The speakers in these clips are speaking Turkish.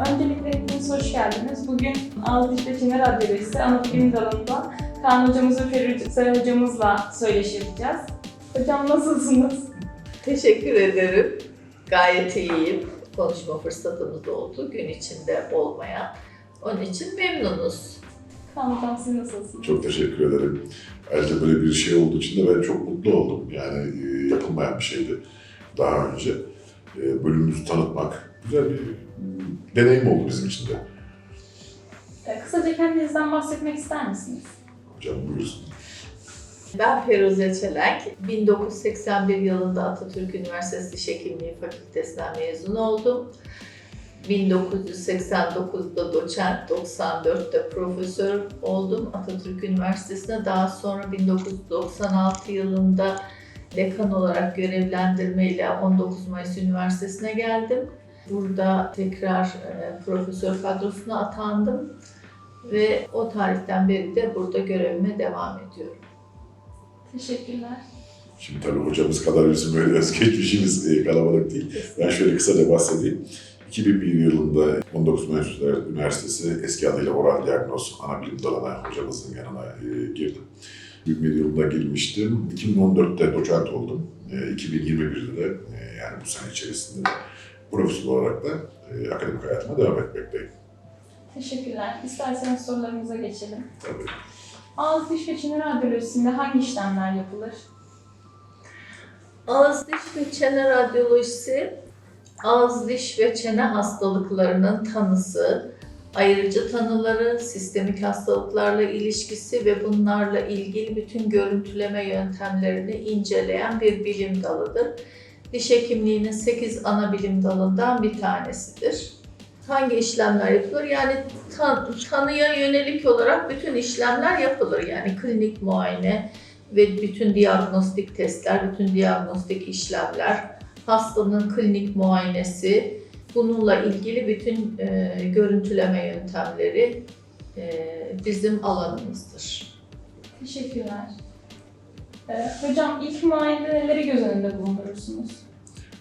Öncelikle hepiniz hoş geldiniz. Bugün Ağız Diş ve Çene Radyolojisi Anatomi dalında Kaan hocamız ve Ferit hocamızla söyleşi yapacağız. Hocam nasılsınız? Teşekkür ederim. Gayet iyiyim. Konuşma fırsatımız oldu gün içinde olmaya. Onun için memnunuz. Kaan hocam siz nasılsınız? Çok teşekkür ederim. Ayrıca böyle bir şey olduğu için de ben çok mutlu oldum. Yani e, yapılmayan bir şeydi daha önce. E, Bölümümüzü tanıtmak güzel bir e, deneyim oldu bizim için de. Ee, Kısaca kendinizden bahsetmek ister misiniz? Hocam buyursun. Ben Feruze Çelenk. 1981 yılında Atatürk Üniversitesi Diş Hekimliği Fakültesinden mezun oldum. 1989'da doçent, 94'te profesör oldum Atatürk Üniversitesi'nde. Daha sonra 1996 yılında dekan olarak görevlendirmeyle 19 Mayıs Üniversitesi'ne geldim. Burada tekrar e, profesör kadrosuna atandım ve o tarihten beri de burada görevime devam ediyorum. Teşekkürler. Şimdi tabii hocamız kadar bizim öyle geçmişimiz e, kalabalık değil. Ben şöyle kısaca bahsedeyim. 2001 yılında 19 Mayıs Üniversitesi eski adıyla Oral Diagnoz ana bilim dalına hocamızın yanına e, girdim. 2001 yılında girmiştim. 2014'te doçent oldum. E, 2021'de de yani bu sene içerisinde profesör olarak da e, akademik hayatıma devam etmekteyim. Teşekkürler. İsterseniz sorularımıza geçelim. Tabii. Ağız Diş ve Çene Radyolojisi'nde hangi işlemler yapılır? Ağız, diş ve çene radyolojisi, ağız, diş ve çene hastalıklarının tanısı, ayrıcı tanıları, sistemik hastalıklarla ilişkisi ve bunlarla ilgili bütün görüntüleme yöntemlerini inceleyen bir bilim dalıdır. Diş hekimliğinin 8 ana bilim dalından bir tanesidir. Hangi işlemler yapılır? Yani tan- tanıya yönelik olarak bütün işlemler yapılır. Yani klinik muayene, ve bütün diagnostik testler, bütün diagnostik işlemler, hastanın klinik muayenesi, bununla ilgili bütün e, görüntüleme yöntemleri e, bizim alanımızdır. Teşekkürler. Ee, hocam ilk muayenede neleri göz önünde bulundurursunuz?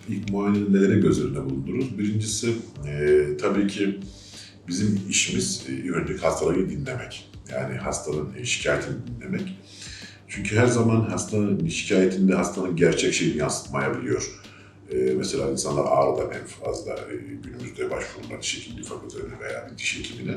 İlk muayenede neleri göz önünde bulundururuz? Birincisi e, tabii ki bizim işimiz e, önce hastalığı dinlemek. Yani hastanın şikayetini dinlemek. Çünkü her zaman hastanın şikayetinde hastanın gerçek şeyini yansıtmayabiliyor. E, mesela insanlar ağrıdan en fazla e, günümüzde başvurulan diş hekimliği fakültelerine veya bir diş hekimine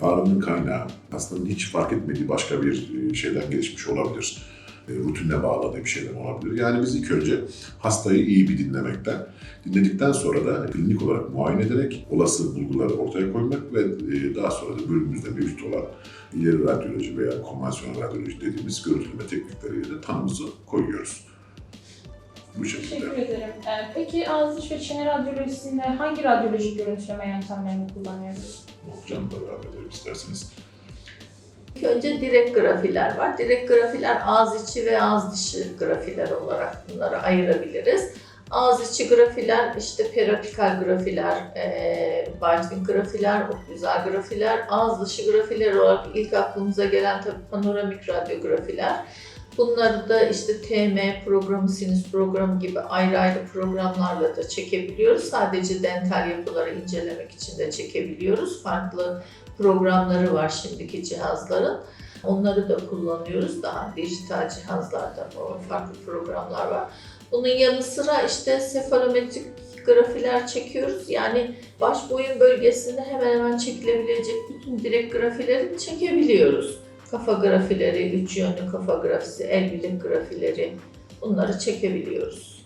ağrının kaynağı hastanın hiç fark etmediği başka bir e, şeyden gelişmiş olabilir. E, rutinle bağladığı bir şeyden olabilir. Yani biz ilk önce hastayı iyi bir dinlemekten, dinledikten sonra da klinik olarak muayene ederek olası bulguları ortaya koymak ve e, daha sonra da bölümümüzde mevcut olan ileri radyoloji veya konvansiyonel radyoloji dediğimiz görüntüleme teknikleriyle de tanımızı koyuyoruz. Bu şekilde. Teşekkür ederim. Ee, peki ağız diş ve çene radyolojisinde hangi radyolojik görüntüleme yöntemlerini kullanıyoruz? Hocam da devam edelim isterseniz. İlk önce direkt grafiler var. Direkt grafiler ağız içi ve ağız dışı grafiler olarak bunları ayırabiliriz. Ağız içi grafiler, işte perapikal grafiler, e, Baldwin grafiler, oklüzal grafiler, ağız dışı grafiler olarak ilk aklımıza gelen tabii panoramik radyografiler. Bunları da işte TM programı, sinüs programı gibi ayrı ayrı programlarla da çekebiliyoruz. Sadece dental yapıları incelemek için de çekebiliyoruz. Farklı programları var şimdiki cihazların. Onları da kullanıyoruz. Daha dijital cihazlarda farklı programlar var. Bunun yanı sıra işte sefalometrik grafiler çekiyoruz. Yani baş boyun bölgesinde hemen hemen çekilebilecek bütün direkt grafileri çekebiliyoruz. Kafa grafileri, üç yönlü kafa grafisi, el bilek grafileri bunları çekebiliyoruz.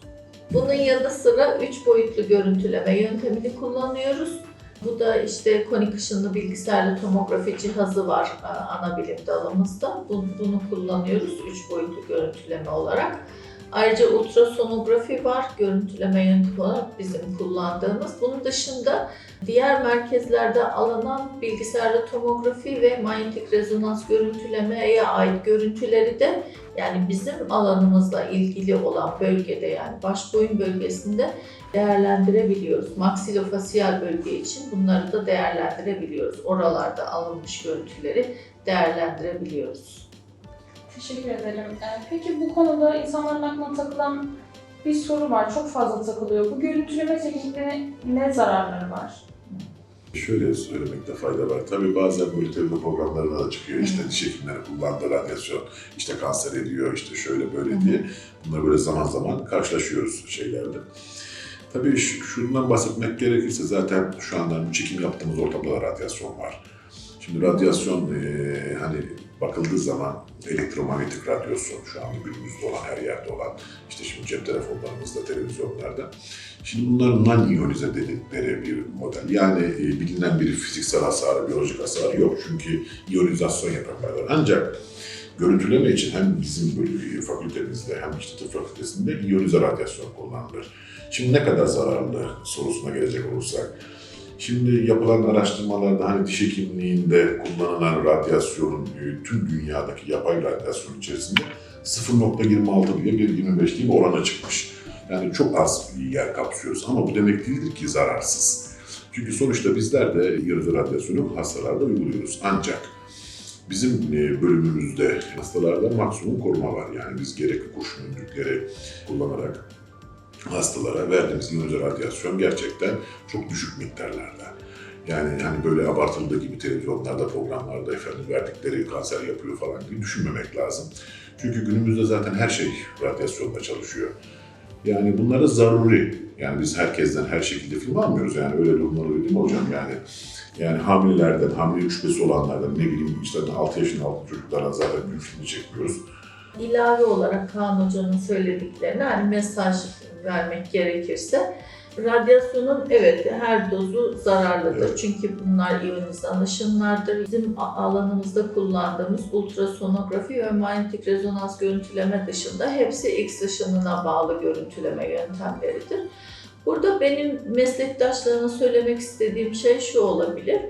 Bunun yanı sıra üç boyutlu görüntüleme yöntemini kullanıyoruz. Bu da işte konik ışınlı bilgisayarlı tomografi cihazı var a, ana bilim dalımızda. Bunu, kullanıyoruz üç boyutlu görüntüleme olarak. Ayrıca ultrasonografi var görüntüleme yöntemi olarak bizim kullandığımız. Bunun dışında diğer merkezlerde alınan bilgisayarlı tomografi ve manyetik rezonans görüntülemeye ait görüntüleri de yani bizim alanımızla ilgili olan bölgede yani baş boyun bölgesinde değerlendirebiliyoruz. Maksilofasiyal bölge için bunları da değerlendirebiliyoruz. Oralarda alınmış görüntüleri değerlendirebiliyoruz. Teşekkür ederim. Ee, peki bu konuda insanların aklına takılan bir soru var. Çok fazla takılıyor. Bu görüntüleme tekniklerine ne zararları var? Şöyle söylemekte fayda var. Tabii bazen böyle televizyon programlarına da çıkıyor. İşte diş hekimleri kullandığı radyasyon işte kanser ediyor, işte şöyle böyle diye. Bunlar böyle zaman zaman karşılaşıyoruz şeylerde. Tabii şundan bahsetmek gerekirse zaten şu anda çekim yaptığımız ortamda da radyasyon var. Şimdi radyasyon eee, hani bakıldığı zaman elektromanyetik radyasyon şu anda günümüzde olan her yerde olan işte şimdi cep telefonlarımızda, televizyonlarda. Şimdi bunlar non-iyonize dedikleri bir model. Yani e, bilinen bir fiziksel hasarı, biyolojik hasarı yok. Çünkü iyonizasyon yaparlar. Ancak görüntüleme için hem bizim böyle fakültemizde hem işte tıp fakültesinde iyonize radyasyon kullanılır. Şimdi ne kadar zararlı sorusuna gelecek olursak, Şimdi yapılan araştırmalarda hani diş hekimliğinde kullanılan radyasyonun e, tüm dünyadaki yapay radyasyon içerisinde 0.26 diye bir 25 diye bir orana çıkmış. Yani çok az bir yer kapsıyoruz ama bu demek değildir ki zararsız. Çünkü sonuçta bizler de yarıda radyasyonu hastalarda uyguluyoruz. Ancak bizim e, bölümümüzde hastalarda maksimum koruma var. Yani biz gerek kurşun önlükleri kullanarak hastalara verdiğimiz iyonize radyasyon gerçekten çok düşük miktarlarda. Yani hani böyle abartıldığı gibi televizyonlarda, programlarda efendim verdikleri kanser yapıyor falan gibi düşünmemek lazım. Çünkü günümüzde zaten her şey radyasyonla çalışıyor. Yani bunları zaruri. Yani biz herkesten her şekilde film almıyoruz. Yani öyle durumlar oluyor değil mi hocam? Yani yani hamilelerden, hamile şüphesi olanlardan, ne bileyim işte 6 yaşın altı çocuklardan zaten büyük filmi çekmiyoruz. ilave olarak Kaan Hoca'nın söylediklerine hani mesaj vermek gerekirse radyasyonun evet her dozu zararlıdır. Evet. Çünkü bunlar iyonizan ışınlardır. Bizim alanımızda kullandığımız ultrasonografi ve manyetik rezonans görüntüleme dışında hepsi X ışınına bağlı görüntüleme yöntemleridir. Burada benim meslektaşlarına söylemek istediğim şey şu olabilir.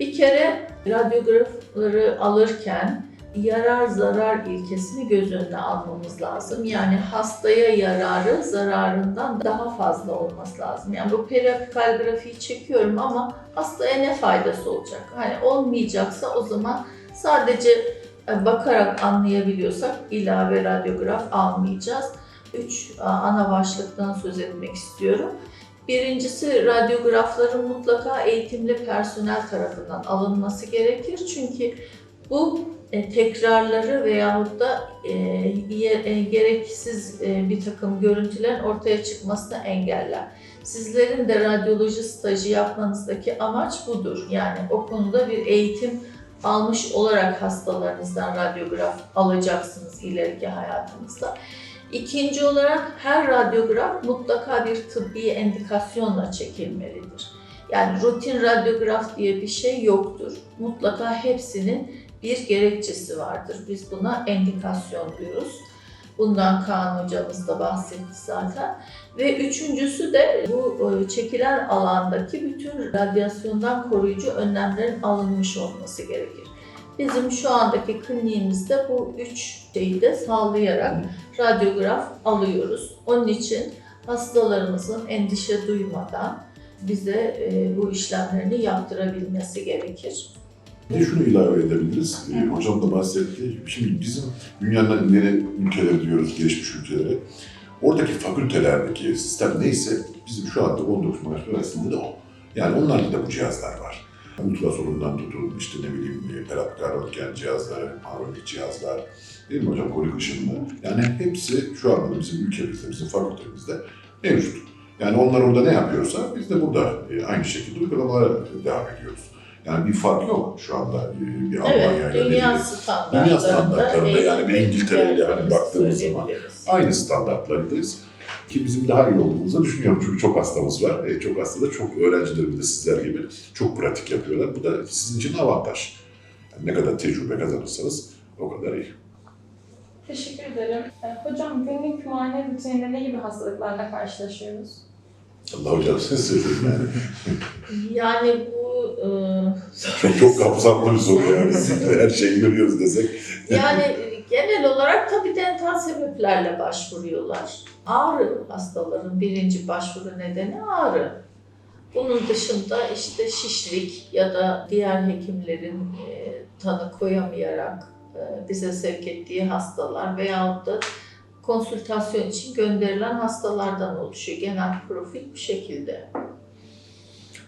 Bir kere radyografları alırken yarar zarar ilkesini göz önüne almamız lazım. Yani hastaya yararı zararından daha fazla olması lazım. Yani bu periapikal grafiği çekiyorum ama hastaya ne faydası olacak? Hani olmayacaksa o zaman sadece e, bakarak anlayabiliyorsak ilave radyograf almayacağız. Üç a, ana başlıktan söz etmek istiyorum. Birincisi radyografların mutlaka eğitimli personel tarafından alınması gerekir. Çünkü bu e, tekrarları veyahut da e, e, gereksiz bir takım görüntülerin ortaya çıkmasını engeller. Sizlerin de radyoloji stajı yapmanızdaki amaç budur. Yani o konuda bir eğitim almış olarak hastalarınızdan radyograf alacaksınız ileriki hayatınızda. İkinci olarak her radyograf mutlaka bir tıbbi endikasyonla çekilmelidir. Yani rutin radyograf diye bir şey yoktur. Mutlaka hepsinin bir gerekçesi vardır. Biz buna endikasyon diyoruz. Bundan Kaan hocamız da bahsetti zaten. Ve üçüncüsü de bu e, çekilen alandaki bütün radyasyondan koruyucu önlemlerin alınmış olması gerekir. Bizim şu andaki kliniğimizde bu üç şeyi de sağlayarak radyograf alıyoruz. Onun için hastalarımızın endişe duymadan bize e, bu işlemlerini yaptırabilmesi gerekir. Bir de şunu ilave edebiliriz. Ee, hocam da bahsetti. Şimdi bizim dünyanın ileri ülkeleri diyoruz, gelişmiş ülkeleri. Oradaki fakültelerdeki sistem neyse bizim şu anda 19 Mayıs Üniversitesi'nde de o. Yani onlarda da bu cihazlar var. Ultrasonundan tutun, işte ne bileyim perapikal röntgen cihazları, panoramik cihazlar, değil mi hocam, kolik ışınlı. Yani hepsi şu anda da bizim ülkemizde, bizim fakültemizde mevcut. Yani onlar orada ne yapıyorsa biz de burada e, aynı şekilde uygulamalara devam ediyoruz. Yani bir fark yok şu anda e, bir Almanya Evet, ile dünya standartlarında, Dünya standartlarında yani bir İngiltere ile hani baktığımız zaman aynı standartlardayız. Ki bizim daha iyi olduğumuzu düşünüyorum çünkü çok hastamız var. E, çok hasta da çok öğrencilerimiz de sizler gibi çok pratik yapıyorlar. Bu da sizin için avantaj. Yani ne kadar tecrübe kazanırsanız o kadar iyi. Teşekkür ederim. Ee, Hocam günlük muayene rutininde ne gibi hastalıklarla karşılaşıyoruz? Allah hocam siz söyleyin yani. Yani bu e, Çok, çok kapsamlı bir soru yani. Her şeyi görüyoruz desek. yani e, genel olarak tabii dental sebeplerle başvuruyorlar. Ağrı hastaların birinci başvuru nedeni ağrı. Bunun dışında işte şişlik ya da diğer hekimlerin e, tanı koyamayarak e, bize sevk ettiği hastalar veyahut da konsültasyon için gönderilen hastalardan oluşuyor. Genel profil bu şekilde.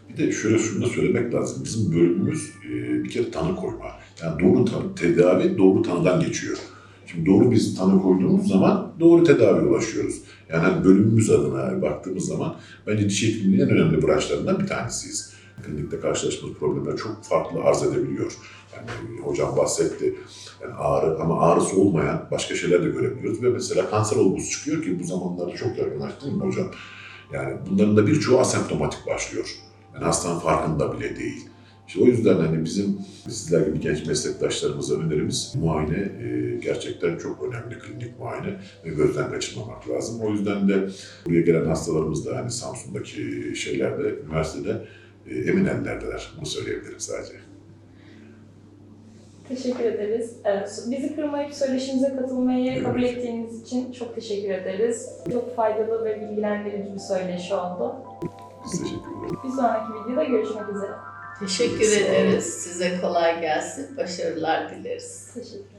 Bir de şöyle şunu da söylemek lazım. Bizim bölümümüz e, bir kere tanı koyma. Yani doğru tanı, tedavi doğru tanıdan geçiyor. Şimdi doğru biz tanı koyduğumuz zaman doğru tedaviye ulaşıyoruz. Yani hani bölümümüz adına baktığımız zaman bence diş hekimliğinin en önemli branşlarından bir tanesiyiz. Klinikte karşılaştığımız problemler çok farklı arz edebiliyor. Yani hocam bahsetti. Yani ağrı ama ağrısı olmayan başka şeyler de görebiliyoruz ve mesela kanser olgusu çıkıyor ki bu zamanlarda çok yaygınlaştı değil mi hocam? Yani bunların da birçoğu asemptomatik başlıyor. Yani hastanın farkında bile değil. İşte o yüzden hani bizim sizler gibi genç meslektaşlarımıza önerimiz muayene e, gerçekten çok önemli klinik muayene ve gözden kaçırmamak lazım. O yüzden de buraya gelen hastalarımız da hani Samsun'daki şeylerde, üniversitede emin ellerdeler. Bunu söyleyebilirim sadece. Teşekkür ederiz. Evet, bizi kırmayıp söyleşimize katılmayı kabul ettiğiniz için çok teşekkür ederiz. Çok faydalı ve bilgilendirici bir söyleşi oldu. Biz teşekkür ederiz. Bir sonraki videoda görüşmek üzere. Teşekkür ederiz. Size kolay gelsin. Başarılar dileriz. Teşekkürler.